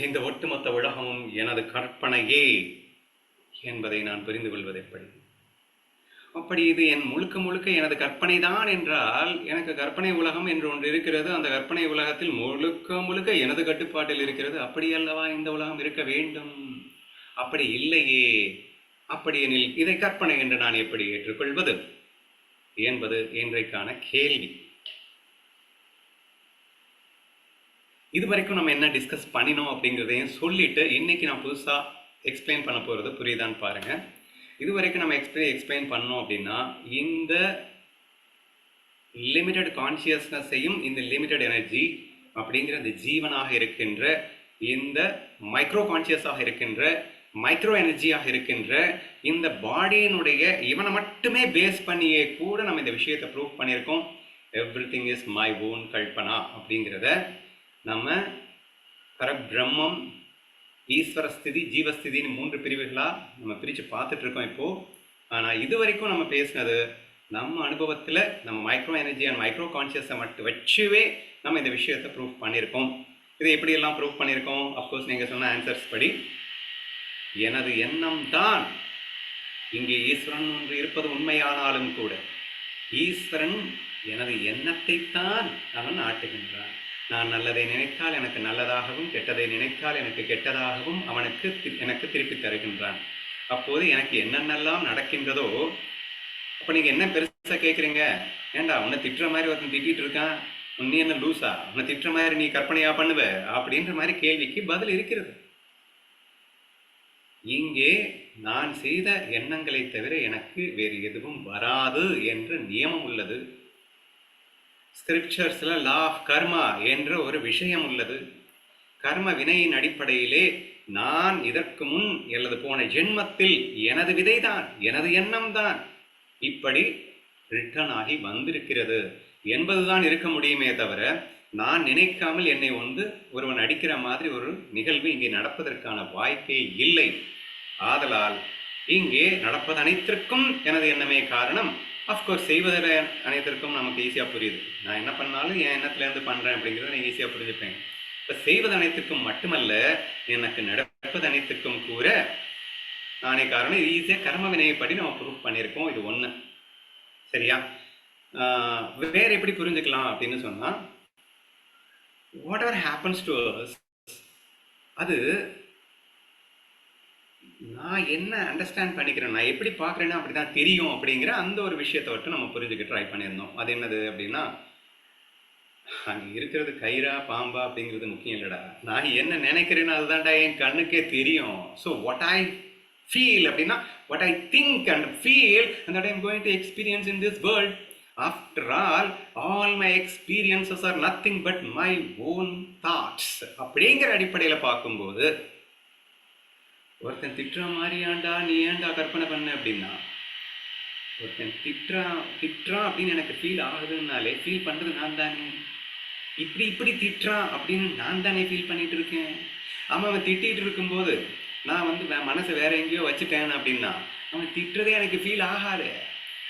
இந்த ஒட்டுமொத்த உலகமும் எனது கற்பனையே என்பதை நான் புரிந்து கொள்வது எப்படி? அப்படி இது என் முழுக்க முழுக்க எனது கற்பனை தான் என்றால் எனக்கு கற்பனை உலகம் என்று ஒன்று இருக்கிறது அந்த கற்பனை உலகத்தில் முழுக்க முழுக்க எனது கட்டுப்பாட்டில் இருக்கிறது. அப்படி அல்லவா இந்த உலகம் இருக்க வேண்டும்? அப்படி இல்லையே. அப்படி எனில் இதை கற்பனை என்று நான் எப்படி ஏற்றுக்கொள்வது? என்பது இன்றைக்கான கேள்வி. இது வரைக்கும் நம்ம என்ன டிஸ்கஸ் பண்ணினோம் அப்படிங்கிறதையும் சொல்லிட்டு இன்னைக்கு நான் புதுசாக எக்ஸ்பிளைன் பண்ண போகிறது புரியுதான்னு பாருங்க. இதுவரைக்கும் நம்ம எக்ஸ்பிளை எக்ஸ்பிளைன் பண்ணோம் அப்படின்னா இந்த லிமிட்டட் கான்சியஸ்னஸையும் இந்த லிமிட்டட் எனர்ஜி அப்படிங்கிற இந்த ஜீவனாக இருக்கின்ற இந்த மைக்ரோ கான்சியஸாக இருக்கின்ற மைக்ரோ எனர்ஜியாக இருக்கின்ற இந்த பாடியினுடைய இவனை மட்டுமே பேஸ் பண்ணியே கூட நம்ம இந்த விஷயத்தை ப்ரூவ் பண்ணியிருக்கோம். Everything is my own கல்பனா அப்படிங்கிறத நம்ம பரபிரம்மம் ஈஸ்வரஸ்திதி ஜீவஸ்திதின்னு மூன்று பிரிவுகளாக நம்ம பிரித்து பார்த்துட்ருக்கோம் இப்போது ஆனால் இது வரைக்கும் நம்ம பேசினது நம்ம அனுபவத்தில் நம்ம மைக்ரோ எனர்ஜி அண்ட் மைக்ரோ கான்ஷியஸை மட்டும் வச்சுவே நம்ம இந்த விஷயத்தை ப்ரூவ் பண்ணியிருக்கோம். இதை எப்படியெல்லாம் ப்ரூவ் பண்ணியிருக்கோம்? அஃப்கோர்ஸ் நீங்கள் சொன்ன ஆன்சர்ஸ் படி. எனது எண்ணம் தான் இங்கே ஈஸ்வரன் ஒன்று இருப்பது உண்மையானாலும் கூட ஈஸ்வரன் எனது எண்ணத்தைத்தான் அவன் ஆட்டுகின்றான். நான் நல்லதை நினைத்தால் எனக்கு நல்லதாகவும் கெட்டதை நினைத்தால் எனக்கு கெட்டதாகவும் அவனுக்கு தி- எனக்கு திருப்பி தருகின்றான். அப்போது எனக்கு என்னென்னலாம் நடக்கின்றதோ அப்போ நீங்கள் என்ன பெருசாக கேட்குறீங்க ஏன்டா உன்னை திட்டுற மாதிரி ஒருத்தன் திட்டிகிட்டு இருக்கான். நீ என்ன லூசா? உன்னை திட்டுற மாதிரி நீ கற்பனையா பண்ணுவ? அப்படின்ற மாதிரி கேள்விக்கு பதில் இருக்கிறது. இங்கே நான் செய்த எண்ணங்களை தவிர எனக்கு வேறு எதுவும் வராது என்ற நியமம் உள்ளது. ஸ்கிரிப்சர்ஸில் லா ஆஃப் கர்மா என்ற ஒரு விஷயம் உள்ளது. கர்ம வினையின் அடிப்படையிலே நான் இதற்கு முன் அல்லது போன ஜென்மத்தில் எனது விதைதான் எனது எண்ணம் தான் இப்படி ரிட்டர்ன் ஆகி வந்திருக்கிறது என்பதுதான் இருக்க முடியுமே தவிர நான் நினைக்காமல் என்னை வந்து ஒருவன் அடிக்கிற மாதிரி ஒரு நிகழ்வு இங்கே நடப்பதற்கான வாய்ப்பே இல்லை. ஆதலால் இங்கே நடப்பது அனைத்திற்கும் எனது எண்ணமே காரணம். அஃப்கோர்ஸ் செய்வதில் அனைத்திற்கும் நமக்கு ஈஸியாக புரியுது. நான் என்ன பண்ணாலும் என் எண்ணத்துலேருந்து பண்ணுறேன் அப்படிங்கிறத நான் ஈஸியாக புரிஞ்சுப்பேன். இப்போ செய்வது அனைத்துக்கும் மட்டுமல்ல எனக்கு நடப்பது அனைத்துக்கும் கூற நானே காரணம் இது ஈஸியாக கர்ம வினையப்படி நம்ம ப்ரூவ் பண்ணியிருக்கோம். இது ஒன்று சரியா? வேறு வேற எப்படி புரிஞ்சுக்கலாம் அப்படின்னு சொன்னால் வாட் எவர் ஹேப்பன்ஸ் டு அது நான் என்ன அண்டர்ஸ்டாண்ட் பண்ணிக்கிறேன்? நான் எப்படி பார்க்குறேன்னா அப்படி தான் தெரியும் அப்படிங்கிற அந்த ஒரு விஷயத்தை மட்டும் நம்ம புரிஞ்சுக்க ட்ரை பண்ணியிருந்தோம். அது என்னது அப்படின்னா அங்கே இருக்கிறது கயிறா பாம்பா அப்படிங்கிறது முக்கியம் இல்லைடா. நான் என்ன நினைக்கிறேன்னு அதுதான்டா என் கண்ணுக்கே தெரியும். ஸோ வாட் ஐ ஃபீல் அப்படின்னா what I think and feel and I'm going to experience in this world after all all my experiences are nothing but my own thoughts அப்படிங்கிற அடிப்படையில் பார்க்கும்போது ஒருத்தன் திட்டுற மாதிரியாண்டா நீ ஏன்டா கற்பனை பண்ண அப்படின்னா ஒருத்தன் திட்டுறான் திட்டுறான் அப்படின்னு எனக்கு ஃபீல் ஆகுதுன்னாலே ஃபீல் பண்ணுறது நான் தானே. இப்படி இப்படி திட்டுறான் அப்படின்னு நான் தானே ஃபீல் பண்ணிட்டு இருக்கேன். ஆமாம் அவன் திட்டிகிட்டு இருக்கும்போது நான் வந்து வே- மனசை வேற எங்கேயோ வச்சுட்டேன் அப்படின்னா அவன் திட்டுறதே எனக்கு ஃபீல் ஆகாது.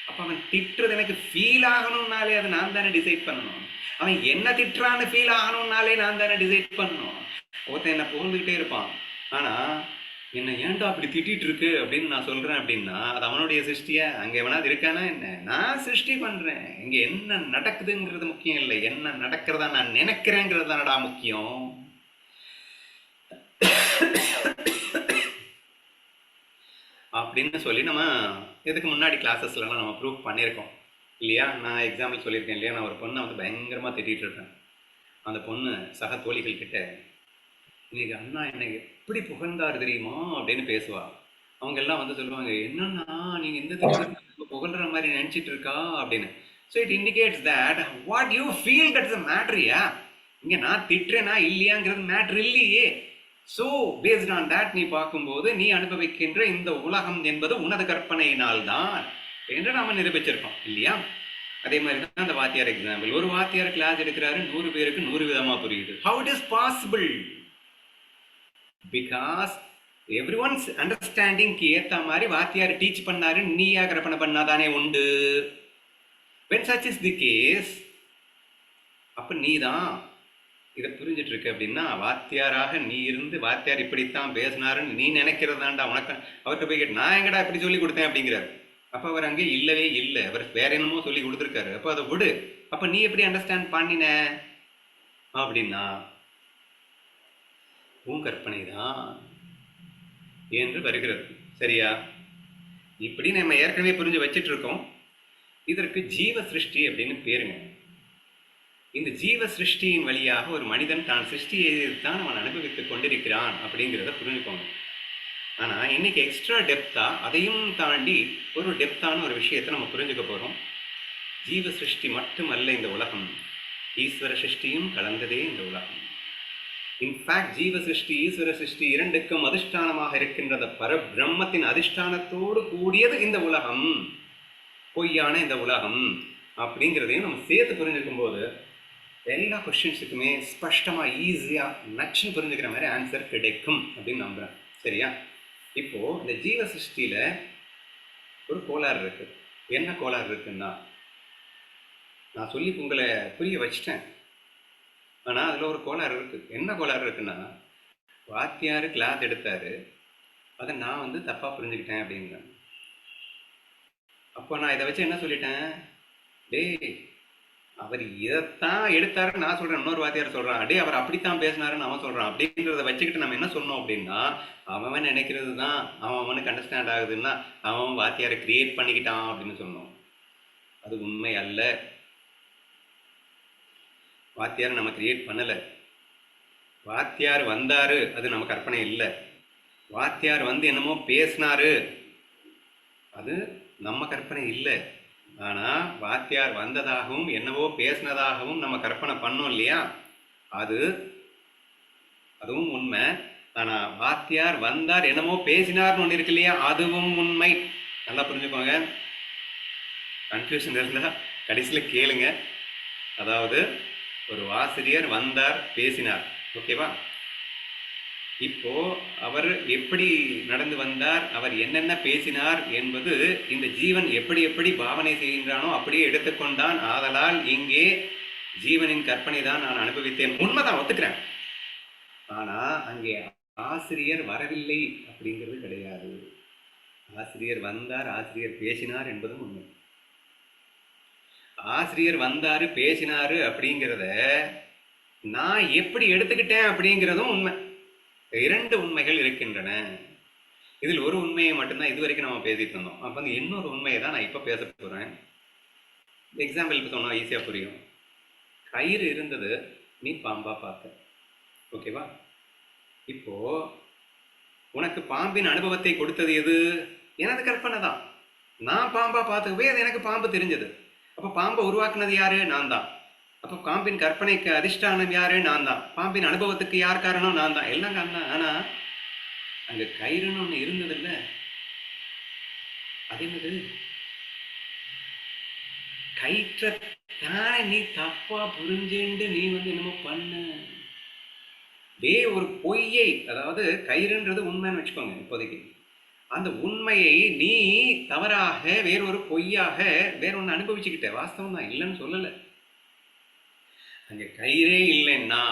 அப்போ அவன் திட்டுறது எனக்கு ஃபீல் ஆகணும்னாலே அதை நான் தானே டிசைட் பண்ணணும். அவன் என்ன திட்டுறான்னு ஃபீல் ஆகணும்னாலே நான் தானே டிசைட் பண்ணணும். ஒருத்தன் என்னை புகழ்ந்துக்கிட்டே இருப்பான். ஆனால் என்னை ஏன்டா அப்படி திட்டிட்டு இருக்கு அப்படின்னு நான் சொல்றேன் அப்படின்னா அது அவனுடைய சிருஷ்டியா? அங்க எவனாவது இருக்கானா என்ன? நான் சிருஷ்டி பண்றேன். இங்க என்ன நடக்குதுங்கிறது முக்கியம் இல்லை. என்ன நடக்கிறதா நான் நினைக்கிறேங்கிறது தானடா முக்கியம். அப்படின்னு சொல்லி நம்ம இதுக்கு முன்னாடி கிளாஸஸ்லாம் நம்ம ப்ரூவ் பண்ணியிருக்கோம். இல்லையா? நான் எக்ஸாம்பிள் சொல்லியிருக்கேன் இல்லையா? நான் ஒரு பொண்ணை வந்து பயங்கரமாக திட்டிகிட்டு இருக்கேன் அந்த பொண்ணு சக தோழிகள் கிட்ட இன்னைக்கு அண்ணா என்னை எப்படி புகழ்ந்தார் தெரியுமா? அப்படின்னு பேசுவா. அவங்க எல்லாம் வந்து சொல்லுவாங்க என்னன்னா நீங்க இந்த திட்டு புகழ்ற மாதிரி நினைச்சிட்டு இருக்கா? அப்படின்னு. So it indicates that what you feel that is மேட்ரியா இங்க நான் திட்டுறேனா இல்லையாங்கிறது மேட்ரு இல்லையே. ஸோ பேஸ்ட் ஆன் தட் நீ பார்க்கும்போது நீ அனுபவிக்கின்ற இந்த உலகம் என்பது உனது கற்பனையினால் தான் என்று நாம நிரூபிச்சிருக்கோம் இல்லையா? அதே மாதிரி தான் அந்த வாத்தியார் எக்ஸாம்பிள் ஒரு வாத்தியார் கிளாஸ் எடுக்கிறாரு நூறு பேருக்கு நூறு விதமா புரியுது. How it is possible because everyone's அண்டர்ஸ்டாண்டிங்க்கு ஏத்த மாதிரி வாத்தியார் டீச் பண்ணாரு நீயா கற்பனை பண்ணாதானே உண்டு. When such is the case அப்ப நீ தான் இதை புரிஞ்சிட்டு இருக்கு அப்படின்னா வாத்தியாராக நீ இருந்து வாத்தியார் இப்படித்தான் பேசினாருன்னு நீ நினைக்கிறதாண்டா உனக்கு. அவர்கிட்ட போய் கேட்டு நான் எங்கடா இப்படி சொல்லி கொடுத்தேன் அப்படிங்கிறார். அப்ப அவர் அங்கே இல்லவே இல்லை. அவர் வேற என்னமோ சொல்லி கொடுத்துருக்காரு. அப்போ அதை விடு. அப்ப நீ எப்படி அண்டர்ஸ்டாண்ட் பண்ணின? அப்படின்னா உன் கற்பனை தான் என்று வருகிறது. சரியா? இப்படி நம்ம ஏற்கனவே புரிஞ்சு வச்சிட்டு இருக்கோம் இதற்கு ஜீவ சிருஷ்டி அப்படின்னு பேருங்க. இந்த ஜீவ சிருஷ்டியின் வழியாக ஒரு மனிதன் தான் சிருஷ்டியை தான் அவன் அனுபவித்துக் கொண்டிருக்கிறான் அப்படிங்கிறத புரிஞ்சுக்கோங்க. ஆனால் இன்னைக்கு எக்ஸ்ட்ரா டெப்த்தாக அதையும் தாண்டி ஒரு டெப்த்தான ஒரு விஷயத்தை நம்ம புரிஞ்சுக்க போகிறோம் ஜீவ சிருஷ்டி மட்டுமல்ல இந்த உலகம். ஈஸ்வர சிருஷ்டியும் கலந்ததே இந்த உலகம். இன்ஃபேக்ட் ஜீவ சிருஷ்டி ஈஸ்வர சிருஷ்டி இரண்டுக்கும் அதிஷ்டானமாக இருக்கின்றத. பரபிரம்மத்தின் அதிஷ்டானத்தோடு கூடியது இந்த உலகம். பொய்யான இந்த உலகம். அப்படிங்கிறதையும் நம்ம சேர்த்து புரிஞ்சுக்கும் போது எல்லா கொஸ்டின்ஸுக்குமே ஸ்பஷ்டமாக ஈஸியாக நச்சுன்னு புரிஞ்சுக்கிற மாதிரி ஆன்சர் கிடைக்கும் அப்படின்னு நம்புகிறேன் சரியா? இப்போது இந்த ஜீவ சிருஷ்டியில் ஒரு கோளாறு இருக்குது என்ன கோளாறு இருக்குன்னா நான் சொல்லி உங்களை புரிய வச்சிட்டேன். ஆனால் அதில் ஒரு கோளாறு இருக்குது என்ன கோளாறு இருக்குன்னா வாத்தியார் கிளாஸ் எடுத்தார். அதை நான் வந்து தப்பாக புரிஞ்சுக்கிட்டேன் அப்படிங்கிறேன் அப்போ நான் இதை வச்சு என்ன சொல்லிட்டேன்? டேய் அவர் இதைத்தான் எடுத்தாருன்னு நான் சொல்றேன். இன்னொரு வாத்தியார் சொல்றான். அடே அவர் அப்படித்தான் பேசினாருன்னு அவன் சொல்றான். அப்படிங்கிறத வச்சுக்கிட்டு நம்ம என்ன சொன்னோம் அப்படின்னா அவன் நினைக்கிறது தான் அவன் அவனுக்கு அண்டர்ஸ்டாண்ட் ஆகுதுன்னா அவன் வாத்தியாரை கிரியேட் பண்ணிக்கிட்டான் அப்படின்னு சொன்னோம். அது உண்மை அல்ல. வாத்தியார் நம்ம கிரியேட் பண்ணலை. வாத்தியார் வந்தார் அது நம்ம கற்பனை இல்லை. வாத்தியார் வந்து என்னமோ பேசினாரு. அது நம்ம கற்பனை இல்லை. ஆனால் வாத்தியார் வந்ததாகவும் என்னவோ பேசினதாகவும் நம்ம கற்பனை பண்ணோம் இல்லையா? அது அதுவும் உண்மை. ஆனால் வாத்தியார் வந்தார் என்னமோ பேசினார்னு ஒன்று இருக்கு இல்லையா? அதுவும் உண்மை. நல்லா புரிஞ்சுக்கோங்க. கன்ஃபியூஷன் இருந்தால் கடைசியில் கேளுங்க. அதாவது ஒரு ஆசிரியர் வந்தார் பேசினார். ஓகேவா இப்போ அவர் எப்படி நடந்து வந்தார் அவர் என்னென்ன பேசினார் என்பது இந்த ஜீவன் எப்படி எப்படி பாவனை செய்கின்றானோ அப்படியே எடுத்துக்கொண்டான். ஆதலால் இங்கே ஜீவனின் கற்பனை தான் நான் அனுபவித்தேன். உண்மைதான் ஒத்துக்கிறேன். ஆனா அங்கே ஆசிரியர் வரவில்லை அப்படிங்கிறது கிடையாது. ஆசிரியர் வந்தார் ஆசிரியர் பேசினார் என்பதும் உண்மை. ஆசிரியர் வந்தாரு பேசினாரு அப்படிங்கிறத நான் எப்படி எடுத்துக்கிட்டேன் அப்படிங்கிறதும் உண்மை. இரண்டு உண்மைகள் இருக்கின்றன. இதில் ஒரு உண்மையை மட்டும்தான் இது வரைக்கும் நம்ம பேசிட்டு இருந்தோம். அப்போ வந்து இன்னொரு உண்மையை தான் நான் இப்போ பேச போகிறேன் எக்ஸாம்பிள் இப்போ சொன்னால் ஈஸியாக புரியும். கயிறு இருந்தது நீ பாம்பா பார்த்த. ஓகேவா இப்போ உனக்கு பாம்பின் அனுபவத்தை கொடுத்தது எது? எனது கற்பனை தான். நான் பாம்பா பார்த்துக்கவே அது எனக்கு பாம்பு தெரிஞ்சது. அப்போ பாம்பை உருவாக்குனது யாரு? நான் தான் அப்போ பாம்பின் கற்பனைக்கு அதிஷ்டானம் யாரு? நான் தான் பாம்பின் அனுபவத்துக்கு யார் காரணம்? நான் தான் எல்லாம் காரணம். ஆனா அங்க கயிறுன்னு ஒண்ணு இருந்தது இல்ல அது என்னது? கயிற்றை தானே நீ தப்பா புரிஞ்சுண்டு நீ வந்து என்னமோ பண்ண. வே ஒரு பொய்யை அதாவது கயிறுன்றது உண்மைன்னு வச்சுக்கோங்க இப்போதைக்கு. அந்த உண்மையை நீ தவறாக வேறொரு பொய்யாக வேற அனுபவிச்சுக்கிட்ட வாஸ்தவம் தான் இல்லைன்னு சொல்லலை. அங்கே கயிறே இல்லைன்னா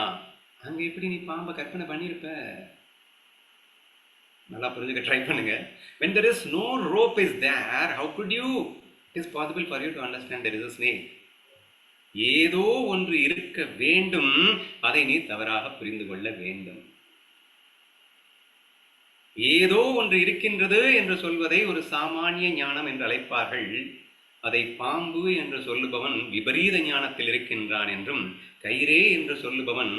அங்கே எப்படி நீ பாம்பை கற்பனை பண்ணியிருப்ப நல்லா புரிஞ்சுக்க ட்ரை பண்ணுங்க. When there is no rope is there how good you it is possible for you to understand there is a ஏதோ ஒன்று இருக்க வேண்டும் அதை நீ தவறாக புரிந்து கொள்ள வேண்டும். ஏதோ ஒன்று இருக்கின்றது என்று சொல்வதை ஒரு சாமானிய ஞானம் என்று அழைப்பார்கள். அதை பாம்பு என்று சொல்லுபவன் விபரீத ஞானத்தில் இருக்கின்றான் என்றும் கயிறே என்று சொல்லுபவன்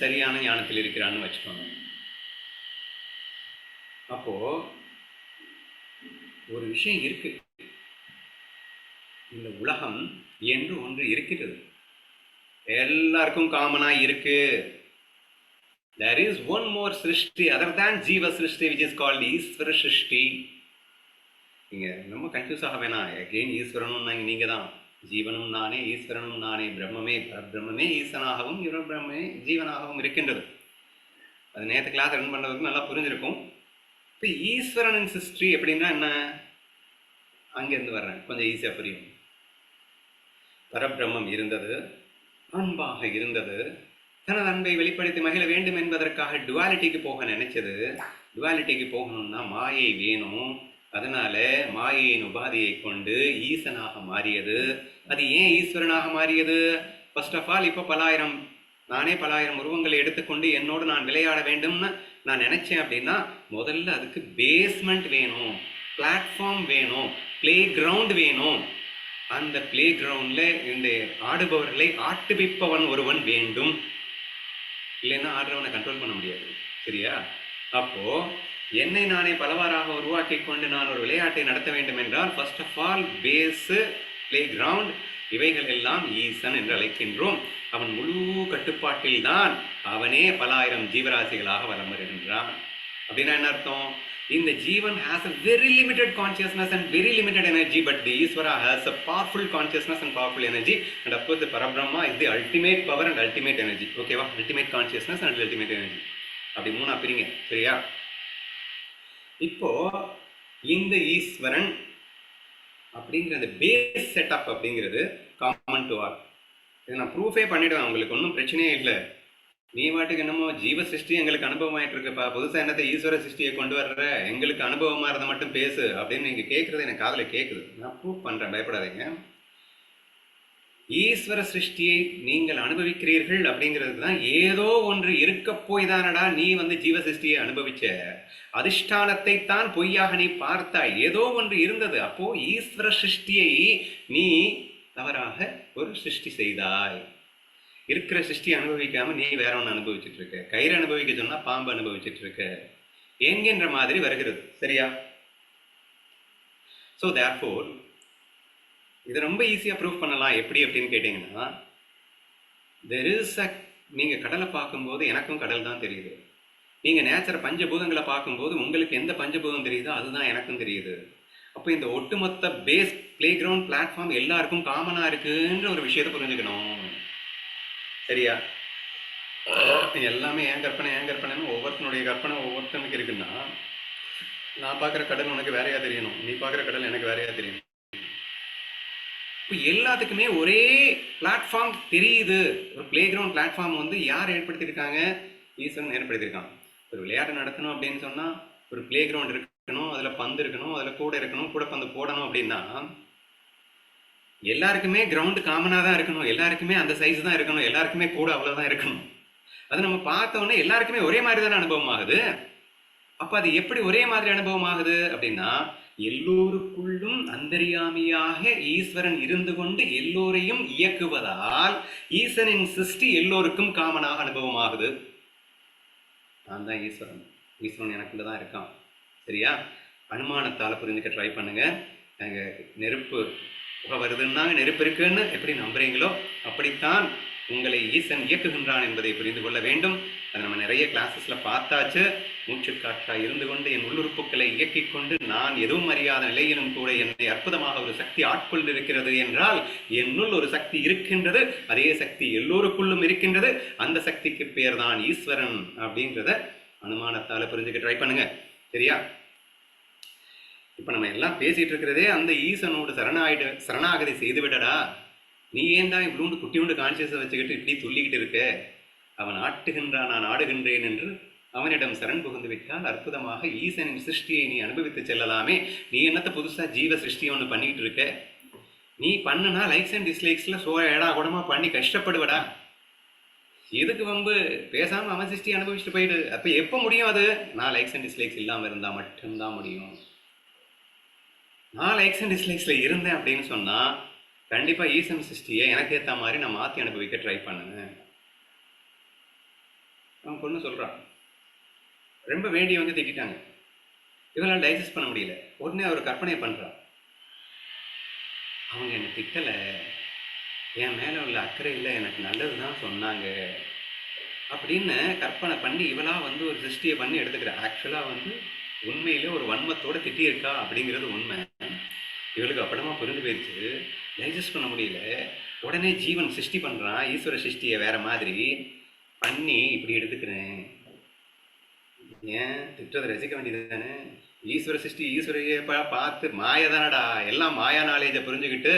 சரியான ஞானத்தில் இருக்கிறான்னு வச்சுக்கோங்க. அப்போ ஒரு விஷயம் இருக்கு. இந்த உலகம் என்று ஒன்று இருக்கிறது எல்லாருக்கும் காமனா இருக்கு. There இஸ் ஒன் மோர் சிருஷ்டி அதர் தேன் ஜீவ சிருஷ்டி விச் இஸ் கால்ட் ஈஸ்வர சிருஷ்டி நீங்க ரொம்ப கன்ஃபியூஸ் ஆக வேணாம். எகெயின் ஈஸ்வரனும் நாங்கள் நீங்க தான் ஜீவனும் நானே ஈஸ்வரனும் நானே. பிரம்மமே பரபிரம்மே ஈசனாகவும் இவர பிரம்மே ஜீவனாகவும் இருக்கின்றது. அது நேற்று கிளாஸ் ரன் பண்ணுறதுக்கு நல்லா புரிஞ்சிருக்கும். இப்போ ஈஸ்வரனின் சிருஷ்டி எப்படின்னா என்ன? அங்கேருந்து வர்றேன். கொஞ்சம் ஈஸியாக புரியும். பரபிரம்மம் இருந்தது. அன்பாக இருந்தது. தனது அன்பை வெளிப்படுத்தி மகிழ வேண்டும் என்பதற்காக டுவாலிட்டிக்கு போக நினைச்சது. டுவாலிட்டிக்கு போகணும்னா மாயை வேணும். அதனால மாயையின் உபாதியை கொண்டு ஈசனாக மாறியது. அது ஏன் ஈஸ்வரனாக மாறியது? ஃபர்ஸ்ட் ஆஃப் ஆல் இப்போ பலாயிரம் நானே பலாயிரம் உருவங்களை எடுத்துக்கொண்டு என்னோடு நான் விளையாட வேண்டும்னு நான் நினைச்சேன் அப்படின்னா முதல்ல அதுக்கு பேஸ்மெண்ட் வேணும் பிளாட்ஃபார்ம் வேணும் பிளே கிரவுண்ட் வேணும். அந்த பிளே கிரவுண்டில் இந்த ஆடுபவர்களை ஆட்டுவிப்பவன் ஒருவன் வேண்டும். இல்லைன்னா ஆடுறவனை கண்ட்ரோல் பண்ண முடியாது. சரியா? அப்போ என்னை நானே பலவாறாக உருவாக்கி கொண்டு நான் ஒரு விளையாட்டை நடத்த வேண்டும் என்றால் first of all base playground இவைகள் எல்லாம் ஈசன் என்று அழைக்கின்றோம். அவன் முழு கட்டுப்பாட்டில்தான் அவனே பல ஆயிரம் ஜீவராசிகளாக வலம் வருகின்றான். அப்படின்னா என்ன அர்த்தம்? இந்த ஜீவன் has a very limited consciousness and very limited energy but the Ishwara has a powerful consciousness and powerful energy and of course the Parabrahma is the ultimate power and ultimate energy ஓகேவா ultimate consciousness and ultimate energy அப்படி மூணா பிரிங்க. சரியா? இப்போ இந்த ஈஸ்வரன் அப்படிங்கிற அந்த base setup அப்படிங்கிறது காமன் டு ஆல் இதை நான் ப்ரூஃபே பண்ணிடுவேன். உங்களுக்கு ஒன்றும் பிரச்சனையே இல்லை. நீ வாட்டுக்கு என்னமோ ஜீவ சிருஷ்டி எங்களுக்கு அனுபவமாயிட்டு இருக்குப்பா புதுசாக என்னத்தை ஈஸ்வர சிருஷ்டியை கொண்டு வர்ற? எங்களுக்கு அனுபவமா இருந்த மட்டும் பேசு அப்படின்னு நீங்கள் கேட்குறது எனக்கு காதில் கேட்குது நான் ப்ரூவ் பண்றேன் பயப்படாதீங்க. ஈஸ்வர சிருஷ்டியை நீங்கள் அனுபவிக்கிறீர்கள் அப்படிங்கிறது தான் ஏதோ ஒன்று இருக்க போய் தானடா நீ வந்து ஜீவ சிருஷ்டியை அனுபவிச்ச. அதிஷ்டானத்தை தான் பொய்யாக நீ பார்த்தாய். ஏதோ ஒன்று இருந்தது. அப்போ ஈஸ்வர சிருஷ்டியை நீ தவறாக ஒரு சிருஷ்டி செய்தாய். இருக்கிற சிருஷ்டி அனுபவிக்காம நீ வேற ஒன்று அனுபவிச்சுட்டு இருக்க. கயிறு அனுபவிக்க சொன்னா பாம்பு அனுபவிச்சுட்டு இருக்க. என்கின்ற மாதிரி வருகிறது. சரியா? ஸோ தேர்ஃபோர் இதை ரொம்ப ஈஸியாக ப்ரூவ் பண்ணலாம். எப்படி அப்படின்னு கேட்டிங்கன்னா தெர் இஸ் அ நீங்கள் கடலை பார்க்கும்போது எனக்கும் கடல் தான் தெரியுது. நீங்கள் நேச்சர் பஞ்சபூதங்களை பார்க்கும்போது உங்களுக்கு எந்த பஞ்சபூதம் தெரியுதோ அதுதான் எனக்கும் தெரியுது. அப்போ இந்த ஒட்டுமொத்த பேஸ் பிளே கிரவுண்ட் பிளாட்ஃபார்ம் எல்லாருக்கும் காமனாக இருக்குன்ற ஒரு விஷயத்தை புரிஞ்சுக்கணும். சரியா? எல்லாமே ஏன் கற்பனை ஏன் கற்பனைன்னு ஒவ்வொருத்தனுடைய கற்பனை ஒவ்வொருத்தனுக்கு இருக்குன்னா நான் பார்க்குற கடல் உனக்கு வேறையா தெரியணும். நீ பார்க்குற கடல் எனக்கு வேறையா தெரியணும். இப்போ எல்லாத்துக்குமே ஒரே பிளாட்ஃபார்ம் தெரியுது. ஒரு பிளே கிரவுண்ட் பிளாட்ஃபார்ம் வந்து யார் ஏற்படுத்தியிருக்காங்க? ஈஸ்வரன் ஏற்படுத்தியிருக்கான். ஒரு விளையாட்டு நடத்தணும் அப்படின்னு சொன்னால் ஒரு பிளே கிரவுண்ட் இருக்கணும் அதில் பந்து இருக்கணும் அதில் கூட இருக்கணும் கூட பந்து போடணும் அப்படின்னா எல்லாருக்குமே கிரவுண்டு காமனாக தான் இருக்கணும். எல்லாருக்குமே அந்த சைஸ் தான் இருக்கணும். எல்லாருக்குமே கூட அவ்வளோதான் இருக்கணும். அது நம்ம பார்த்தோன்னே எல்லாருக்குமே ஒரே மாதிரி தானே அனுபவம் ஆகுது? அப்போ அது எப்படி ஒரே மாதிரி அனுபவம் ஆகுது அப்படின்னா எல்லோருக்குள்ளும் அந்தரியாமியாக ஈஸ்வரன் இருந்து கொண்டு எல்லோரையும் இயக்குவதால் ஈசனின் சிருஷ்டி எல்லோருக்கும் காமனாக அனுபவம் ஆகுது. நான் தான் ஈஸ்வரன். ஈஸ்வரன் எனக்குள்ள தான் இருக்கான். சரியா? அனுமானத்தால் புரிஞ்சுக்க ட்ரை பண்ணுங்க. நெருப்பு புகை வருதுன்னா நெருப்பு இருக்குன்னு எப்படி நம்புறீங்களோ அப்படித்தான் உங்களை ஈசன் இயக்குகின்றான் என்பதை புரிந்து கொள்ள வேண்டும். அதை நம்ம நிறைய கிளாஸஸில் பார்த்தாச்சு. மூச்சுக்காற்றா இருந்து கொண்டு என் உள்ளுறுப்புகளை இயக்கிக் கொண்டு நான் எதுவும் அறியாத நிலையிலும் கூட என்னை அற்புதமாக ஒரு சக்தி ஆட்கொண்டிருக்கிறது என்றால் என்னுள் ஒரு சக்தி இருக்கின்றது அதே சக்தி எல்லோருக்குள்ளும் இருக்கின்றது. அந்த சக்திக்கு பேர் தான் ஈஸ்வரன் அப்படின்றத அனுமானத்தால் புரிஞ்சுக்க ட்ரை பண்ணுங்க. சரியா? இப்போ நம்ம எல்லாம் பேசிகிட்டு இருக்கிறதே அந்த ஈசனோட சரணாயிடு சரணாகதி செய்து விடடா நீ ஏன் தான் இவ்வளோண்டு குட்டியோண்டு கான்சியஸை வச்சுக்கிட்டு இப்படி துள்ளிக்கிட்டு இருக்க? அவன் ஆட்டுகின்றான் நான் ஆடுகின்றேன் என்று அவனிடம் சரண் புகுந்து விட்டால் அற்புதமாக ஈசனின் சிருஷ்டியை நீ அனுபவித்து செல்லலாமே. நீ என்னத்த புதுசாக ஜீவ சிருஷ்டி ஒன்று பண்ணிக்கிட்டு இருக்க? நீ பண்ணுனா லைக்ஸ் அண்ட் டிஸ்லைக்ஸில் சோ ஏடா கூடமா பண்ணி கஷ்டப்படுவடா. எதுக்கு வம்பு? பேசாமல் அவன் சிருஷ்டி அனுபவிச்சுட்டு போயிடு. அப்போ எப்போ முடியும் அது? நான் லைக்ஸ் அண்ட் டிஸ்லைக்ஸ் இல்லாமல் இருந்தால் மட்டும்தான் முடியும். நான் லைக்ஸ் அண்ட் டிஸ்லைக்ஸில் இருந்தேன் அப்படின்னு சொன்னால் கண்டிப்பாக ஈசன் சிஸ்டியை எனக்கு ஏற்ற மாதிரி நான் மாத்தி அனுபவிக்க ட்ரை பண்ணுவேன். அவன் பொண்ணு சொல்கிறான் ரொம்ப வேண்டிய வந்து திட்டாங்க இவங்களால் டைஜஸ்ட் பண்ண முடியல. உடனே அவர் கற்பனை பண்ணுறான் அவங்க என்னை திட்டலை. என் மேலே உள்ள அக்கறை இல்லை எனக்கு நல்லதுதான் சொன்னாங்க. அப்படின்னு கற்பனை பண்ணி இவளாக வந்து ஒரு சிருஷ்டியை பண்ணி எடுத்துக்கிறேன் ஆக்சுவலாக வந்து உண்மையிலே ஒரு வன்மத்தோடு திட்டியிருக்கா அப்படிங்கிறது உண்மை. இவளுக்கு அப்படமா புரிஞ்சு போயிடுச்சு டைஜஸ்ட் பண்ண முடியல. உடனே ஜீவன் சிருஷ்டி பண்ணுறான் ஈஸ்வர சிருஷ்டியை வேற மாதிரி பண்ணி இப்படி எடுத்துக்கிறேன். ஏன்? திட்டத்தை ரசிக்க வேண்டியது தானே ஈஸ்வர சிருஷ்டி ஈஸ்வரையை பார்த்து பார்த்து மாயதானடா. எல்லாம் மாயா நாலேஜை புரிஞ்சுக்கிட்டு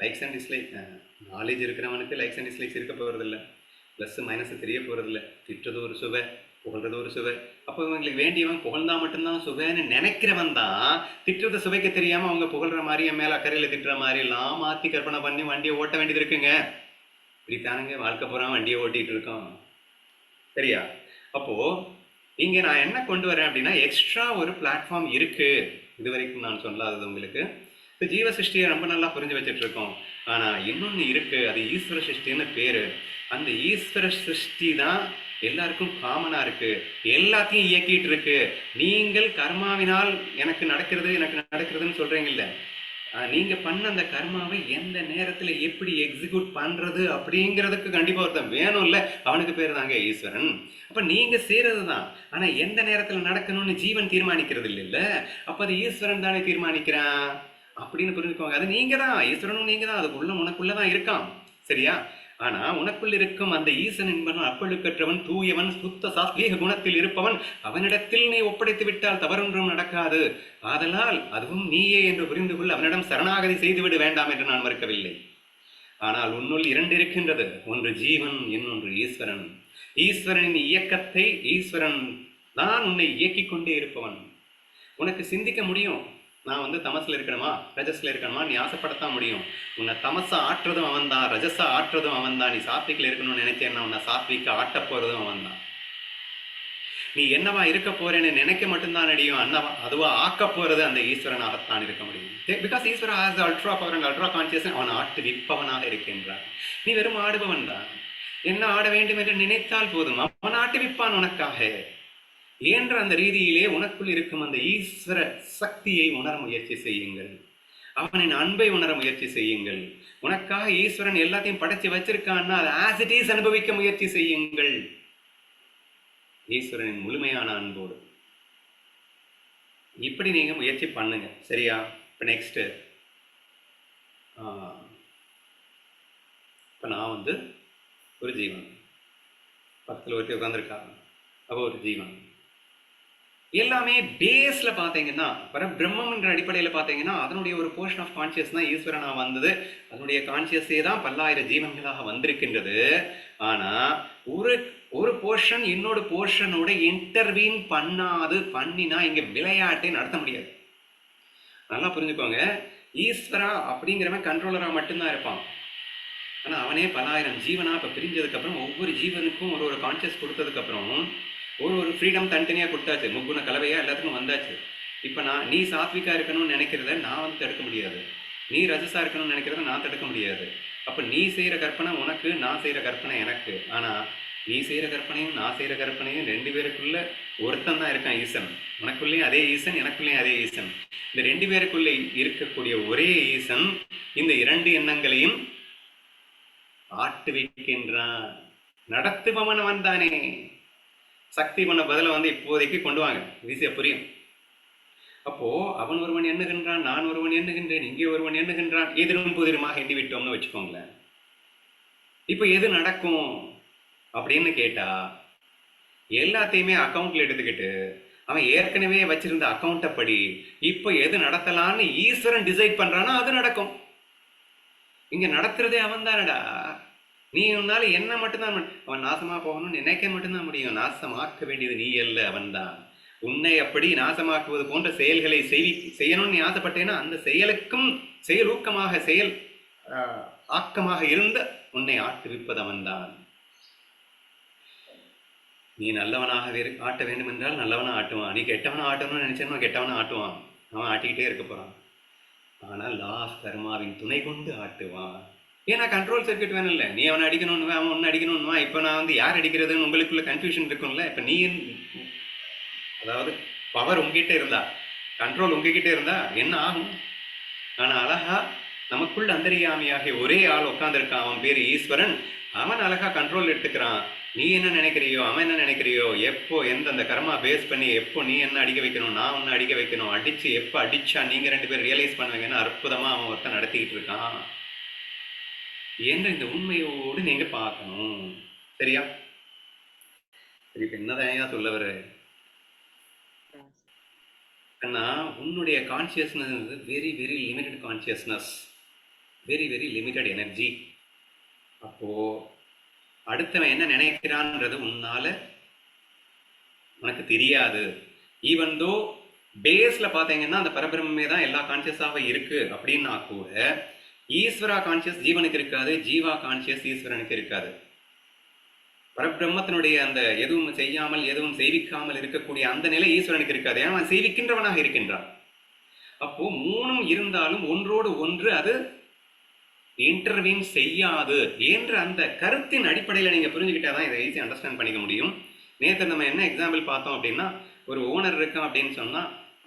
லைக்ஸ் அண்ட் டிஸ்லைக் நாலேஜ் இருக்கிறவனுக்கு லைக்ஸ் அண்ட் டிஸ்லைக்ஸ் இருக்க போகிறதில்ல ப்ளஸ் மைனஸ் தெரிய போகிறதில்ல திட்டது ஒரு சுவை. புகழ்றது ஒரு சுவை. அப்போ இவங்களுக்கு வேண்டியவன் புகழ்ந்தா மட்டும்தான் சுவைன்னு நினைக்கிறவன் தான் திட்டுறத சுவைக்க தெரியாமல் அவங்க புகழ்ற மாதிரி என் மேலே அக்கறையில் திட்டுற மாதிரிலாம் மாற்றி கற்பனை பண்ணி வண்டியை ஓட்ட வேண்டியது இருக்குங்க. இப்படித்தானுங்க வாழ்க்கை பூரா வண்டியை ஓட்டிகிட்டு இருக்கோம். சரியா? அப்போது இங்கே நான் என்ன கொண்டு வரேன் அப்படின்னா எக்ஸ்ட்ரா ஒரு பிளாட்ஃபார்ம் இருக்குது இது வரைக்கும் நான் சொல்லாதது உங்களுக்கு. இப்போ ஜீவ சிருஷ்டியை ரொம்ப நல்லா புரிஞ்சு வச்சுட்டு இருக்கோம் இன்னொன்று இருக்குது அது ஈஸ்வர சிருஷ்டின்னு பேர். அந்த ஈஸ்வர சிருஷ்டி தான் எல்லாருக்கும் காமனாக இருக்கு. எல்லாத்தையும் இயக்கிட்டு இருக்கு. நீங்கள் கர்மாவினால் எனக்கு நடக்கிறது எனக்கு நடக்கிறதுன்னு சொல்கிறீங்கல்ல நீங்கள் பண்ண அந்த கர்மாவை எந்த நேரத்தில் எப்படி எக்ஸிக்யூட் பண்ணுறது அப்படிங்கிறதுக்கு கண்டிப்பாக ஒருத்தன் வேணும்ல. அவனுக்கு பேர் தாங்க ஈஸ்வரன். அப்போ நீங்கள் செய்கிறது தான் ஆனால் எந்த நேரத்தில் நடக்கணும்னு ஜீவன் தீர்மானிக்கிறது இல்லைல்ல. அப்போ அது ஈஸ்வரன் தானே தீர்மானிக்கிறான். அப்படின்னு புரிஞ்சுக்கோங்க. அது நீங்க தான் ஈஸ்வரனும் நீங்கள் தான் அதுக்குள்ள உனக்குள்ளே தான் இருக்கான். சரியா? ஆனா உனக்குள் இருக்கும் அந்த ஈசன் என்பவன் அப்பழுக்கற்றவன் தூயவன் சுத்த சாத்வீக குணத்தில் இருப்பவன் அவனிடத்தில் நீ ஒப்படைத்து விட்டால் தவறொன்றும் நடக்காது. ஆதலால் அதுவும் நீயே என்று புரிந்து கொள்ள அவனிடம் சரணாகதி செய்துவிட வேண்டாம் என்று நான் மறுக்கவில்லை. ஆனால் உன்னுள் இரண்டு இருக்கின்றது. ஒன்று ஜீவன் இன்னொன்று ஈஸ்வரன். ஈஸ்வரனின் இயக்கத்தை ஈஸ்வரன் தான் உன்னை இயக்கிக் கொண்டே இருப்பவன். உனக்கு சிந்திக்க முடியும். நான் வந்து தமசில் இருக்கணுமா? ரஜஸில் இருக்கணுமா? நீ ஆசைப்படத்தான் முடியும். உன்னை தமசை ஆட்டுறதும் அவன் தான் ரஜஸை ஆட்டுறதும் அவன் தான். நீ சாத்விக்ல இருக்கணும்னு நினைச்சேன்னா உன்னை சாத்விக்க ஆட்ட போகிறதும் அவன் தான். நீ என்னவா இருக்க போறேன்னு நினைக்க மட்டும்தான் அடியும் அன்னவா அதுவா ஆக்க போறது அந்த ஈஸ்வரனாகத்தான் இருக்க முடியும். Because Eswaran has ultra power and ultra conscious அவன் ஆட்டு விற்பவனாக இருக்கின்றான். நீ வெறும் ஆடுபவன் தான். என்ன ஆட வேண்டும் என்று நினைத்தால் போதும். அவன் ஆட்டு விற்பான் உனக்காக. என்ற அந்த ரீதியிலே உனக்குள் இருக்கும் அந்த ஈஸ்வர சக்தியை உணர முயற்சி செய்யுங்கள். அவனின் அன்பை உணர முயற்சி செய்யுங்கள். உனக்காக ஈஸ்வரன் எல்லாத்தையும் படைச்சு வச்சிருக்கான்னா அதை ஆஸ் இட் இஸ் அனுபவிக்க முயற்சி செய்யுங்கள். ஈஸ்வரனின் முழுமையான அன்போடு. இப்படி நீங்க முயற்சி பண்ணுங்க. சரியா? இப்போ நெக்ஸ்ட் இப்போ நான் வந்து ஒரு ஜீவன். பக்கத்தில் ஒருத்தி உட்காந்துருக்காங்க அப்போ ஒரு ஜீவன். எல்லாமே பேஸ்ல பாத்தீங்கன்னா பர பிரம்மம்ன்ற அடிப்படையில பாத்தீங்கன்னா அதனுடைய ஒரு போர்ஷன் ஆஃப் கான்சியஸ் தான் ஈஸ்வரனா வந்தது. அதனுடைய கான்சியஸே தான் பல்லாயிரம் ஜீவன்களாக வந்திருக்கின்றது. ஆனா ஒரு ஒரு போர்ஷன் இன்னொரு போர்ஷனோட இன்டர்வீன் பண்ணாது பண்ணினா இங்க விளையாட்டை நடத்த முடியாது. நல்லா புரிஞ்சுக்கோங்க. ஈஸ்வரா அப்படிங்கிறவன் கண்ட்ரோலரா மட்டும்தான் இருப்பான். ஆனால் அவனே பலாயிரம் ஜீவனா இப்போ பிரிஞ்சதுக்கப்புறம் ஒவ்வொரு ஜீவனுக்கும் ஒரு ஒரு கான்சியஸ் கொடுத்ததுக்கப்புறம் ஒரு ஒரு ஃப்ரீடம் தனித்தனியாக கொடுத்தாச்சு. முக்குண கலவையாக எல்லாத்துக்கும் வந்தாச்சு. இப்போ நான் நீ சாத்விகா இருக்கணும்னு நினைக்கிறத நான் வந்து தடுக்க முடியாது. நீ ரஜசா இருக்கணும்னு நினைக்கிறத நான் தடுக்க முடியாது. அப்போ நீ செய்கிற கற்பனை உனக்கு நான் செய்கிற கற்பனை எனக்கு. ஆனால் நீ செய்கிற கற்பனையும் நான் செய்கிற கற்பனையும் ரெண்டு பேருக்குள்ள ஒருத்தன் தான் இருக்கான் ஈசன். உனக்குள்ளேயும் அதே ஈசன் எனக்குள்ளேயும் அதே ஈசன். இந்த ரெண்டு பேருக்குள்ளே இருக்கக்கூடிய ஒரே ஈசன் இந்த இரண்டு எண்ணங்களையும் ஆட்டு வைக்கின்றான் நடத்துபவன் வந்தானே தானே சக்தி பண்ண பதில வந்து இப்போதைக்கு கொண்டு வாங்க. ஈஸியாக புரியும். அப்போ அவன் ஒருவன் எண்ணுகின்றான் நான் ஒருவன் எண்ணுகின்றேன் இங்கே ஒருவன் எண்ணுகின்றான் எதிரும் புதிருமாக எண்ணி விட்டோம்னு வச்சுக்கோங்களேன். இப்போ எது நடக்கும்? அப்படின்னு கேட்டா எல்லாத்தையுமே அக்கௌண்ட்ல எடுத்துக்கிட்டு அவன் ஏற்கனவே வச்சிருந்த அக்கௌண்ட்டை படி இப்போ எது நடத்தலான்னு ஈஸ்வரன் டிசைட் பண்றானோ அது நடக்கும். இங்க நடத்துறதே அவன் தானடா நீ உன்னால என்ன மட்டும்தான் அவன் நாசமா போகணும்னு நினைக்க மட்டும்தான் முடியும். நாசமாக்க வேண்டியது நீ அல்ல அவன்தான். உன்னை அப்படி நாசமாக்குவது போன்ற செயல்களை செய் செய்யணும்னு நீ ஆசைப்பட்டேன்னா அந்த செயலுக்கும் செயலூக்கமாக செயல் ஆஹ், ஆக்கமாக இருந்த உன்னை ஆட்டிருப்பது அவன்தான். நீ நல்லவனாக ஆட்ட வேண்டும் என்றால் நல்லவனா ஆட்டுவான். நீ கெட்டவனா ஆட்டணும்னு நினைச்சேன்னா கெட்டவனா ஆட்டுவான். அவன் ஆட்டிக்கிட்டே இருக்க போறான். ஆனால் லாஸ் கர்மாவின் துணை கொண்டு ஆட்டுவான். ஏன்னா கண்ட்ரோல் சர்க்கியூட் வேணும்ல. நீ அவனை அடிக்கணும்னு அவன் ஒன்று அடிக்கணும்னுவா? இப்போ நான் வந்து யார் அடிக்கிறதுன்னு உங்களுக்குள்ள கன்ஃபியூஷன் இருக்கும்ல. இப்போ நீ அதாவது பவர் உங்ககிட்ட இருந்தா கண்ட்ரோல் உங்ககிட்ட இருந்தா என்ன ஆகும்? ஆனால் அழகா நமக்குள்ள அந்தரியாமியாகிய ஒரே ஆள் உட்காந்துருக்கான் அவன் பேர் ஈஸ்வரன். அவன் அழகா கண்ட்ரோல் எடுத்துக்கிறான். நீ என்ன நினைக்கிறியோ அவன் என்ன நினைக்கிறியோ எப்போ எந்த அந்த கர்மா பேஸ் பண்ணி எப்போ நீ என்ன அடிக்க வைக்கணும் நான் ஒன்று அடிக்க வைக்கணும் அடித்து எப்போ அடித்தா நீங்கள் ரெண்டு பேரும் ரியலைஸ் பண்ணுவீங்கன்னு அற்புதமாக அவன் ஒருத்தன் நடத்திக்கிட்டு இருக்கான். என்ற இந்த உண்மையோடு நீங்க பார்க்கணும்? சரியா? சரி இப்ப என்னதான் சொல்ல வர உன்னுடைய consciousness very very limited consciousness very very limited energy அப்போ அடுத்தவன் என்ன நினைக்கிறான்ன்றது உன்னால உனக்கு தெரியாது. ஈவன் தோ பேஸ்ல பாத்தீங்கன்னா அந்த பரபிரம்மே தான் எல்லா கான்சியஸாக இருக்கு. அப்படின்னா கூட ஈஸ்வரா கான்சியஸ் ஜீவனுக்கு இருக்காது ஜீவா கான்சியஸ் ஈஸ்வரனுக்கு இருக்காது. பரபிரம்மத்தினுடைய அந்த எதுவும் செய்யாமல் எதுவும் செய்விக்காமல் இருக்கக்கூடிய அந்த நிலை ஈஸ்வரனுக்கு இருக்காது. ஏன்னா அவன் செய்விக்கின்றவனாக இருக்கின்றான். அப்போ மூணும் இருந்தாலும் ஒன்றோடு ஒன்று அது இன்டர்வீன் செய்யாது என்ற அந்த கருத்தின் அடிப்படையில் நீங்க புரிஞ்சுக்கிட்டாதான் இதை ஈஸி அண்டர்ஸ்டாண்ட் பண்ணிக்க முடியும். நேற்று நம்ம என்ன எக்ஸாம்பிள் பார்த்தோம் அப்படின்னா ஒரு ஓனர் இருக்கான் அப்படின்னு சொன்னா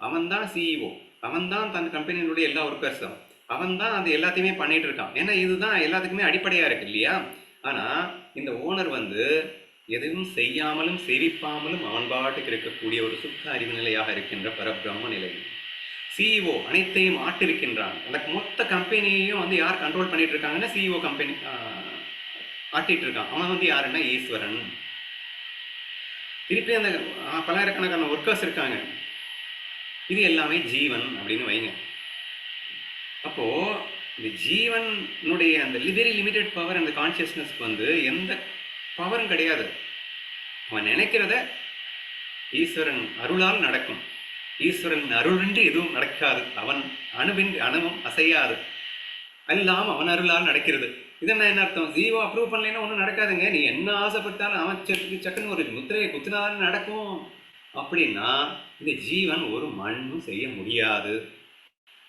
அவன் தான் சிஇஓ அவன் தான் தன் கம்பெனியினுடைய எல்லா ஒர்க்கர்ஸும் அவன் தான் அது எல்லாத்தையுமே பண்ணிட்டு இருக்கான் ஏன்னா இதுதான் எல்லாத்துக்குமே அடிப்படையா இருக்கு இல்லையா? ஆனா இந்த ஓனர் வந்து எதுவும் செய்யாமலும் செவிப்பாமலும் அவன் பாட்டுக்கு இருக்கக்கூடிய ஒரு சுத்த அறிவு நிலையாக இருக்கின்ற பரபிரம்ம நிலை. சிஇஓ அனைத்தையும் ஆட்டிருக்கின்றான். அந்த மொத்த கம்பெனியையும் வந்து யார் கண்ட்ரோல் பண்ணிட்டு இருக்காங்கன்னா சிஇஓ கம்பெனி ஆட்டிட்டு இருக்கான் அவன் வந்து யாருன்னா ஈஸ்வரன். திருப்பி அந்த பல்லாயிரக்கணக்கான ஒர்க்கர்ஸ் இருக்காங்க. இது எல்லாமே ஜீவன் அப்படின்னு வைங்க. அப்போது இந்த ஜீவனுடைய அந்த வெரி லிமிட்டெட் பவர் அந்த கான்சியஸ்னஸ்க்கு வந்து எந்த பவரும் கிடையாது. அவன் நினைக்கிறத ஈஸ்வரன் அருளால் நடக்கும். ஈஸ்வரன் அருளின்றி எதுவும் நடக்காது. அவன் அணுவின்றி அணுவும் அசையாது. எல்லாம் அவன் அருளால் நடக்கிறது. இதென்ன என்ன அர்த்தம்? ஜீவோ அப்ரூவ் பண்ணலைன்னா ஒன்றும் நடக்காதுங்க. நீ என்ன ஆசைப்பட்டாலும் அவன் சக்கு சக்குன்னு ஒரு முத்திரையை குத்துனாலும் நடக்கும். அப்படின்னா இந்த ஜீவன் ஒரு மண்ணும் செய்ய முடியாது.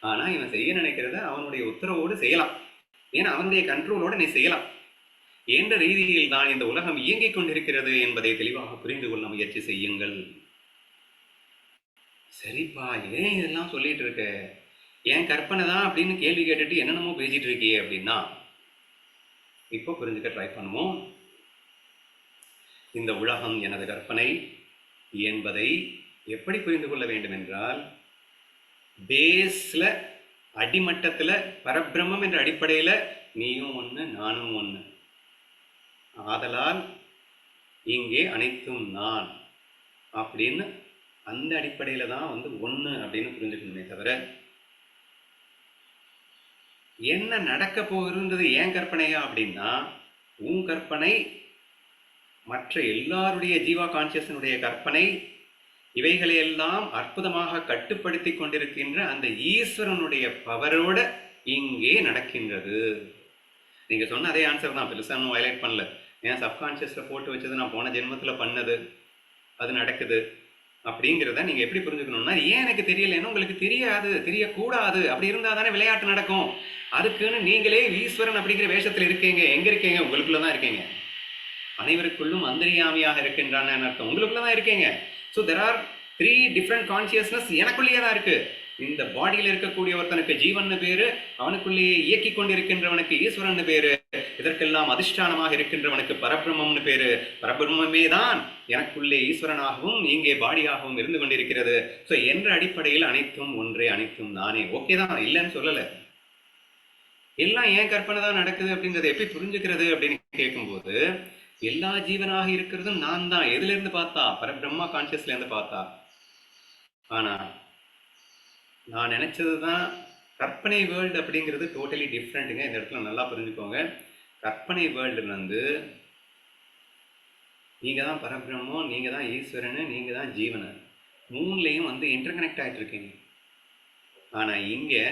ஆனால் இவன் செய்ய நினைக்கிறத அவனுடைய உத்தரவோடு செய்யலாம். ஏன்னா அவனுடைய கண்ட்ரோலோடு நீ செய்யலாம். என்ற ரீதியில் தான் இந்த உலகம் இயங்கிக் கொண்டிருக்கிறது என்பதை தெளிவாக புரிந்து கொள்ள முயற்சி செய்யுங்கள். சரிப்பா ஏன் இதெல்லாம் சொல்லிட்டு இருக்க? ஏன் கற்பனை தான் அப்படின்னு கேள்வி கேட்டுட்டு என்னென்னமோ பேசிட்டு இருக்கியே அப்படின்னா இப்போ புரிஞ்சுக்க ட்ரை பண்ணுவோம். இந்த உலகம் எனது கற்பனை என்பதை எப்படி புரிந்து கொள்ள வேண்டும் என்றால் பேஸில் அடிமட்டத்தில் பரபிரம்மம் என்ற அடிப்படையில் நீயும் ஒன்று நானும் ஒன்று ஆதலால் இங்கே அனைத்தும் நான் அப்படின்னு அந்த அடிப்படையில் தான் வந்து ஒன்று அப்படின்னு புரிஞ்சுக்கணுமே தவிர என்ன நடக்க போகிறதுன்றது ஏன் கற்பனையா அப்படின்னா உன் கற்பனை மற்ற எல்லாருடைய ஜீவா கான்சியஸனுடைய கற்பனை இவைகளையெல்லாம் அற்புதமாக கட்டுப்படுத்தி கொண்டிருக்கின்ற அந்த ஈஸ்வரனுடைய பவரோட இங்கே நடக்கின்றது. நீங்க சொன்ன அதே ஆன்சர் தான். பெருசா ஒன்றும் வயலேட் பண்ணல. ஏன் சப்கான்சியஸ்ல போட்டு வச்சது நான் போன ஜென்மத்தில் பண்ணது. அது நடக்குது. அப்படிங்கிறத நீங்க எப்படி புரிஞ்சுக்கணும்னா ஏன் எனக்கு தெரியலைன்னு உங்களுக்கு தெரியாது. தெரியக்கூடாது. அப்படி இருந்தால் தானே விளையாட்டு நடக்கும். அதுக்குன்னு நீங்களே ஈஸ்வரன் அப்படிங்கிற வேஷத்தில் இருக்கீங்க. எங்க இருக்கீங்க? உங்களுக்குள்ள தான் இருக்கீங்க. அனைவருக்குள்ளும் அந்தரியாமியாக இருக்கின்றான்னு அர்த்தம்? உங்களுக்குள்ள தான் இருக்கீங்க. So there are three different consciousness எனக்குள்ளேயே தான் இருக்கு. இந்த பாடியில் இருக்கக்கூடிய ஒருத்தனுக்கு ஜீவன் பேரு அவனுக்குள்ளேயே இயக்கி கொண்டிருக்கின்றவனுக்கு ஈஸ்வரன் பேரு இதற்கெல்லாம் அதிஷ்டானமாக இருக்கின்றவனுக்கு பரபிரம்மம்னு பேரு. பரபிரம்மே தான் எனக்குள்ளே ஈஸ்வரனாகவும் இங்கே பாடியாகவும் இருந்து கொண்டிருக்கிறது. ஸோ என்ற அடிப்படையில் அனைத்தும் ஒன்றே அனைத்தும் நானே. ஓகே தான் இல்லைன்னு சொல்லலை. எல்லாம் ஏன் கற்பனை தான் நடக்குது அப்படிங்கிறத எப்படி புரிஞ்சுக்கிறது அப்படின்னு கேட்கும்போது எல்லா ஜீவனாக இருக்கிறதும் நான் தான். எதுல இருந்து பார்த்தா? பரபிரம்மா கான்சியஸ்ல இருந்து பார்த்தா. ஆனா நான் நினைச்சதுதான் கற்பனை வேர்ல்டு அப்படிங்கிறது டோட்டலி டிஃப்ரெண்ட்டுங்க இந்த இடத்துல நல்லா புரிஞ்சுக்கோங்க. கற்பனை வேர்ல்டு வந்து நீங்கள் தான் பரபிரம்மம் நீங்கள் தான் ஈஸ்வரனு நீங்கள் தான் ஜீவனு. மூணுலேயும் வந்து இன்டர்கனெக்ட் ஆயிட்டு இருக்கீங்க ஆனால் இங்கே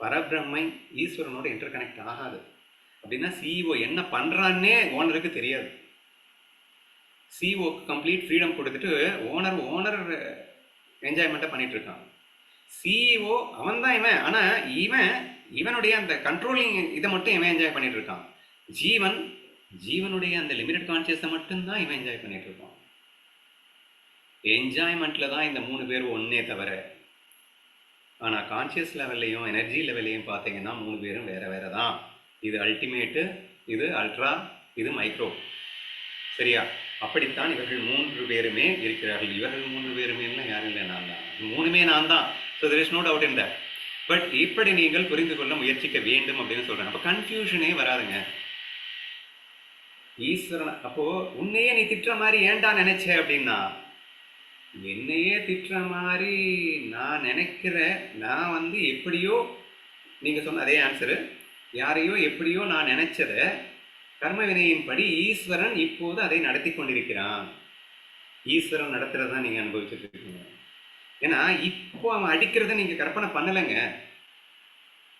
பரபிரம்மை ஈஸ்வரனோட இன்டர்கனெக்ட் ஆகாது. அப்படின்னா சிஇஓ என்ன பண்ணுறான்னே ஓனருக்கு தெரியாது. சிஇஓக்கு கம்ப்ளீட் ஃப்ரீடம் கொடுத்துட்டு ஓனர் ஓனர் என்ஜாய்மெண்ட்டை பண்ணிட்டு இருக்கான் சிஇஓ அவன் தான் இவன். ஆனால் இவன் இவனுடைய அந்த கண்ட்ரோலிங் இதை மட்டும் இவன் என்ஜாய் பண்ணிட்டு இருக்கான் ஜீவன் ஜீவனுடைய அந்த லிமிடெட் கான்சியஸை மட்டும்தான் இவன் என்ஜாய் பண்ணிட்டு இருக்கான் என்ஜாய்மெண்ட்ல தான் இந்த மூணு பேர் ஒன்றே தவிர ஆனால் கான்சியஸ் லெவல்லையும் எனர்ஜி லெவல்லையும் பார்த்தீங்கன்னா மூணு பேரும் வேற வேற தான் இது அல்டிமேட்டு இது அல்ட்ரா இது மைக்ரோ சரியா? அப்படித்தான் இவர்கள் மூன்று பேருமே இருக்கிறார்கள். இவர்கள் மூன்று பேருமே யாரும் இல்லை நான் தான். மூணுமே நான் தான். So there is no doubt in that but இப்படி நீங்கள் புரிந்து கொள்ள முயற்சிக்க வேண்டும் அப்படின்னு சொல்கிறேன் அப்போ கன்ஃபியூஷனே வராதுங்க. ஈஸ்வரன் அப்போ உன்னையே நீ திட்டுற மாதிரி ஏன்டா நினைச்ச அப்படின்னா என்னையே திட்டுற மாதிரி நான் நினைக்கிற நான் வந்து எப்படியோ நீங்கள் சொன்ன அதே ஆன்சரு யாரையோ எப்படியோ நான் நினைச்சத கர்ம வினையின்படி ஈஸ்வரன் இப்போது அதை நடத்தி கொண்டிருக்கிறான். ஈஸ்வரன் நடத்துறத தான் நீங்கள் அனுபவிச்சுட்டு இருக்கீங்க. ஏன்னா இப்போ அவன் அடிக்கிறத நீங்கள் கற்பனை பண்ணலைங்க.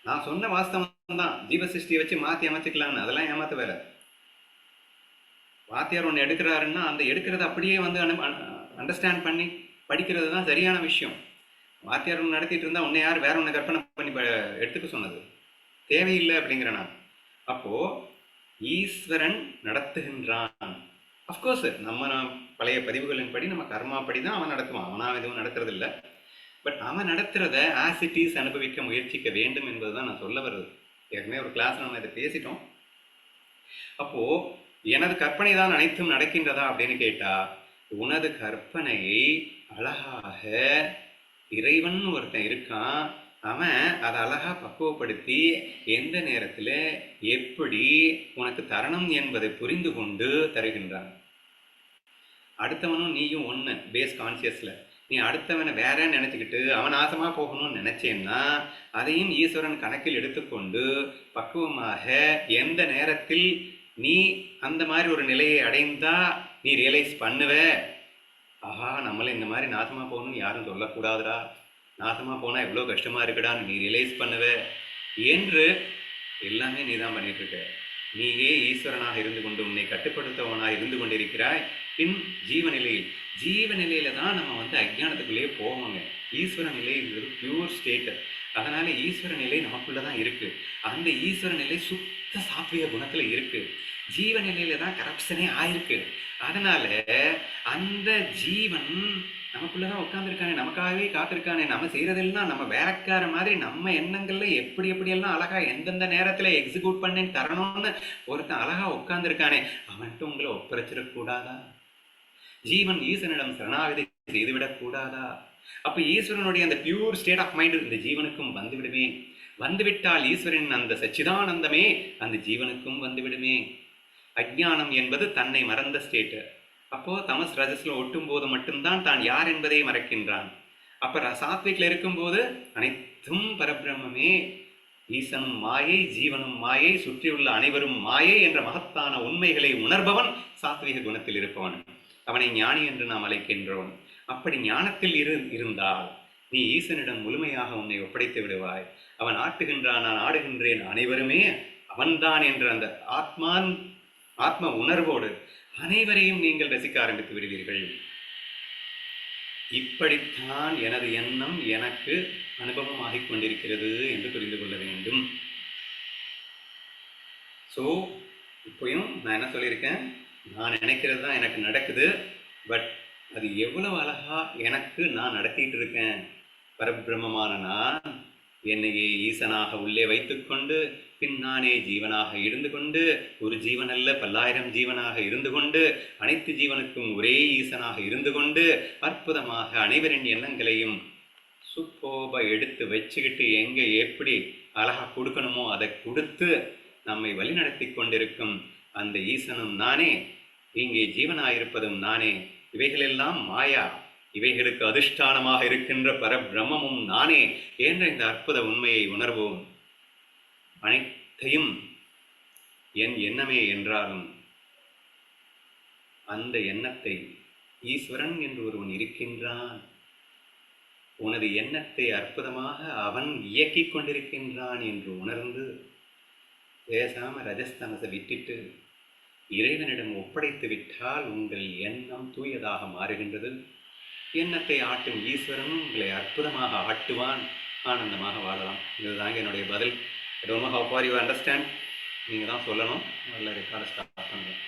நான் சொன்ன வாஸ்தவம் தான் ஜீவசிருஷ்டியை வச்சு மாற்றி அமைச்சுக்கலான்னு அதெல்லாம் ஏமாத்த வேற. வாத்தியார் ஒன்று எடுக்கிறாருன்னா அந்த எடுக்கிறத அப்படியே வந்து அனு அண்டர்ஸ்டாண்ட் பண்ணி படிக்கிறது தான் சரியான விஷயம். வாத்தியார் ஒன்று நடத்திட்டு இருந்தால் உன்னை யார் வேற ஒன்று கற்பனை பண்ணி எடுத்துக்க சொன்னது? தேவையில்லை அப்படிங்கிற நான். அப்போ ஈஸ்வரன் நடத்துகின்றான். அஃப்கோர்ஸ் நம்ம பழைய பதிவுகளின் படி நம்ம கர்மாப்படி தான் அவன் நடத்துவான். அவனா எதுவும் நடத்துறது இல்லை பட் அவன் நடத்துறத ஆஸ் இட் இஸ் அனுபவிக்க முயற்சிக்க வேண்டும் என்பதுதான் நான் சொல்ல வருது ஏற்கனவே ஒரு கிளாஸ் நம்ம இதை பேசிட்டோம். அப்போ எனது கற்பனை தான் அனைத்தும் நடக்கின்றதா அப்படின்னு கேட்டா உனது கற்பனையை அழகாக இறைவன் ஒருத்தன் இருக்கான். அவன் அதை அழகாக பக்குவப்படுத்தி எந்த நேரத்தில் எப்படி உனக்கு தரணும் என்பதை புரிந்து கொண்டு தருகின்றான். அடுத்தவனும் நீயும் ஒன்று பேஸ் கான்சியஸில் நீ அடுத்தவனை வேற நினச்சிக்கிட்டு அவன் நாசமாக போகணும்னு நினச்சேன்னா அதையும் ஈஸ்வரன் கணக்கில் எடுத்துக்கொண்டு பக்குவமாக எந்த நேரத்தில் நீ அந்த மாதிரி ஒரு நிலையை அடைந்தா நீ ரியலைஸ் பண்ணுவ? ஆஹா நம்மளை இந்த மாதிரி நாசமாக போகணும்னு யாரும் சொல்லக்கூடாதுடா. நாசமாக போனால் எவ்வளோ கஷ்டமாக இருக்கடான்னு நீ ரியலைஸ் பண்ணுவ என்று எல்லாமே நீ தான் பண்ணிட்டு இருக்க நீயே ஈஸ்வரனாக இருந்து கொண்டு உன்னை கட்டுப்படுத்தவனாக இருந்து கொண்டிருக்கிறாய். பின் ஜீவநிலையில் ஜீவநிலையில தான் நம்ம வந்து அஜ்ஞானத்துக்குள்ளேயே போவோங்க. ஈஸ்வர நிலைங்கிறது பியூர் ஸ்டேட் அதனால ஈஸ்வர நிலை நமக்குள்ள தான் இருக்கு. அந்த ஈஸ்வர நிலை சுத்த சாத்விய குணத்துல இருக்கு. ஜீவநிலையில தான் கரப்ஷனே ஆயிருக்கு. அதனால அந்த ஜீவன் நமக்குள்ளதான் உட்காந்துருக்கானே நமக்காகவே காத்திருக்கானே நம்ம செய்யறதெல்லாம் நம்ம வேலைக்கார மாதிரி நம்ம எண்ணங்கள்ல எப்படி எப்படியெல்லாம் அழகாக அழகா எந்தெந்த நேரத்துல எக்ஸிக்யூட் பண்ணி தரணும்னு ஒருத்தன் அழகா உட்காந்துருக்கானே அவன்கிட்ட உங்களை ஒப்படைச்சிடக்கூடாதா ஜீவன் ஈசனிடம் சரணாகதி செய்துவிடக் கூடாதா? அப்ப ஈஸ்வரனுடைய அந்த பியூர் ஸ்டேட் ஆஃப் மைண்ட் இந்த ஜீவனுக்கும் வந்துவிடுமே. வந்துவிட்டால் ஈஸ்வரன் அந்த சச்சிதானந்தமே அந்த ஜீவனுக்கும் வந்துவிடுமே. அஜ்ஞானம் என்பது தன்னை மறந்த ஸ்டேட்டு அப்போ தமஸ் ரஜஸ்ல ஒட்டும் போது மட்டும்தான் தான் யார் என்பதை மறக்கின்றான். அப்ப ர- சாத்விக்ல இருக்கும்போது அனைத்தும் பரபிரம்மே ஈசனும் மாயை ஜீவனும் மாயை சுற்றியுள்ள அனைவரும் மாயை என்ற மகத்தான உண்மைகளை உணர்பவன் சாத்விக குணத்தில் இருப்பவன். அவனை ஞானி என்று நாம் அழைக்கின்றோம். அப்படி ஞானத்தில் இரு இருந்தால் நீ ஈசனிடம் முழுமையாக உன்னை ஒப்படைத்து விடுவாய். அவன் ஆட்டுகின்றான் நான் ஆடுகின்றேன் அனைவருமே அவன்தான் என்ற அந்த ஆத்மான் ஆத்ம உணர்வோடு அனைவரையும் நீங்கள் ரசிக்க ஆரம்பித்து விடுவீர்கள். இப்படித்தான் எனது எண்ணம் எனக்கு அனுபவமாகிக் கொண்டிருக்கிறது என்று புரிந்து கொள்ள வேண்டும். ஸோ இப்போயும் நான் என்ன சொல்லியிருக்கேன்? நான் நினைக்கிறது தான் எனக்கு நடக்குது. பட் அது எவ்வளவு அழகா எனக்கு நான் நடத்திட்டு இருக்கேன். பரபிரம்மமான நான் என்னையே ஈசனாக உள்ளே வைத்துக்கொண்டு பின் நானே ஜீவனாக இருந்து கொண்டு ஒரு ஜீவன் அல்ல பல்லாயிரம் ஜீவனாக இருந்து கொண்டு அனைத்து ஜீவனுக்கும் ஒரே ஈசனாக இருந்து கொண்டு அற்புதமாக அனைவரின் எண்ணங்களையும் சுப்போப எடுத்து வச்சுக்கிட்டு எங்கே எப்படி அழகாக கொடுக்கணுமோ அதை கொடுத்து நம்மை வழிநடத்தி கொண்டிருக்கும் அந்த ஈசனும் நானே. இங்கே ஜீவனாயிருப்பதும் நானே. இவைகளெல்லாம் மாயா. இவைகளுக்கு அதிஷ்டானமாக இருக்கின்ற பரபிரம்மமும் நானே என்ற இந்த அற்புத உண்மையை உணர்வோம். அனைத்தையும் என் எண்ணமே என்றாலும் அந்த எண்ணத்தை ஈஸ்வரன் என்று ஒருவன் இருக்கின்றான். உனது எண்ணத்தை அற்புதமாக அவன் இயக்கிக் கொண்டிருக்கின்றான் என்று உணர்ந்து பேசாம ரஜஸ்தமசை விட்டுட்டு இறைவனிடம் ஒப்படைத்து விட்டால் உங்கள் எண்ணம் தூயதாக மாறுகின்றது. எண்ணத்தை ஆட்டும் ஈஸ்வரனும் உங்களை அற்புதமாக ஆட்டுவான். ஆனந்தமாக வாழலாம். இதுதாங்க என்னுடைய பதில். Don't how far you understand நீங்கள் தான் சொல்லணும். நல்ல ரெக்கார்டை ஸ்டார்ட் பண்ணுறேன்